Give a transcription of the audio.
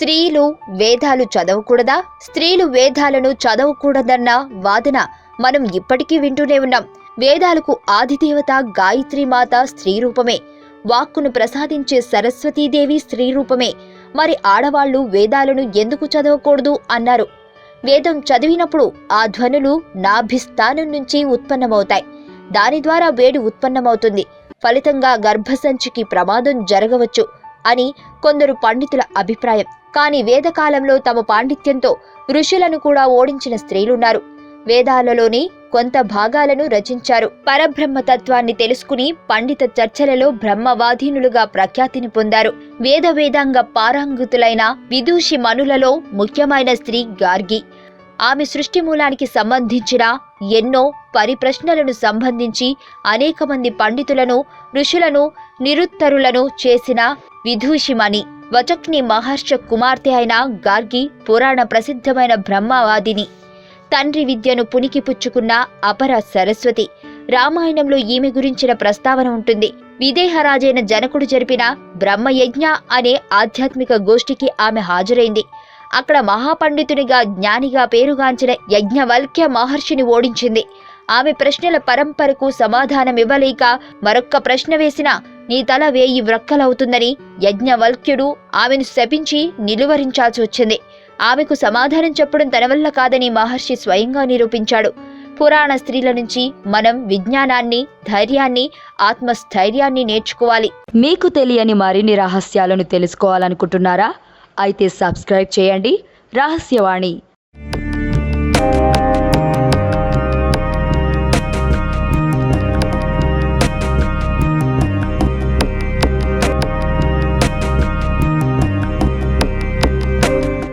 స్త్రీలు వేదాలు చదవకూడదా? స్త్రీలు వేదాలను చదవకూడదన్న వాదన మనం ఇప్పటికీ వింటూనే ఉన్నాం. వేదాలకు ఆదిదేవత గాయత్రీమాత స్త్రీ రూపమే. వాక్కును ప్రసాదించే సరస్వతీదేవి స్త్రీ రూపమే. మరి ఆడవాళ్ళు వేదాలను ఎందుకు చదవకూడదు? అన్నారు. వేదం చదివినప్పుడు ఆ ధ్వనులు నాభిస్థానం నుంచి ఉత్పన్నమవుతాయి. దాని ద్వారా వేడి ఉత్పన్నమవుతుంది. ఫలితంగా గర్భసంచికి ప్రమాదం జరగవచ్చు. అని కొందరు పండితుల అభిప్రాయం. కానీ వేదకాలంలో తమ పాండిత్యంతో ఋషులను కూడా ఓడించిన స్త్రీలున్నారు. వేదాలలోని కొంత భాగాలను రచించారు. పరబ్రహ్మ తత్వాన్ని తెలుసుకుని పండిత చర్చలలో బ్రహ్మవాధీనులుగా ప్రఖ్యాతిని పొందారు. వేద వేదాంగ పారాంగుతులైన విదూషి మనులలో ముఖ్యమైన స్త్రీ గార్గి. ఆమె సృష్టి మూలానికి సంబంధించిన ఎన్నో పరిప్రశ్నలను సంబంధించి అనేక మంది పండితులను ఋషులను నిరుత్తరులను చేసిన విధూషిమణి వచక్ని మహర్ష కుమార్తె అయిన గార్గి పురాణ ప్రసిద్ధమైన బ్రహ్మవాదిని. తండ్రి విద్యను పుణికిపుచ్చుకున్న అపర సరస్వతి రామాయణంలో ఈమె గురించిన ప్రస్తావన ఉంటుంది. విదేహరాజైన జనకుడు జరిపిన బ్రహ్మయజ్ఞ అనే ఆధ్యాత్మిక గోష్ఠికి ఆమె హాజరైంది. అక్కడ మహాపండితునిగా జ్ఞానిగా పేరుగాంచిన యజ్ఞవల్క్య మహర్షిని ఓడించింది. ఆమె ప్రశ్నల పరంపరకు సమాధానమివ్వలేక మరొక్క ప్రశ్న వేసిన నీ తల వేయి వ్రక్కలవుతుందని యజ్ఞవల్క్యుడు ఆమెను శపించి నిలువరించాల్సి వచ్చింది. ఆమెకు సమాధానం చెప్పడం తన వల్ల కాదని మహర్షి స్వయంగా నిరూపించాడు. పురాణ స్త్రీల నుంచి మనం విజ్ఞానాన్ని ధైర్యాన్ని ఆత్మస్థైర్యాన్ని నేర్చుకోవాలి. మీకు తెలియని మరిన్ని రహస్యాలను తెలుసుకోవాలనుకుంటున్నారా? అయితే సబ్స్క్రైబ్ చేయండి. రహస్యవాణి.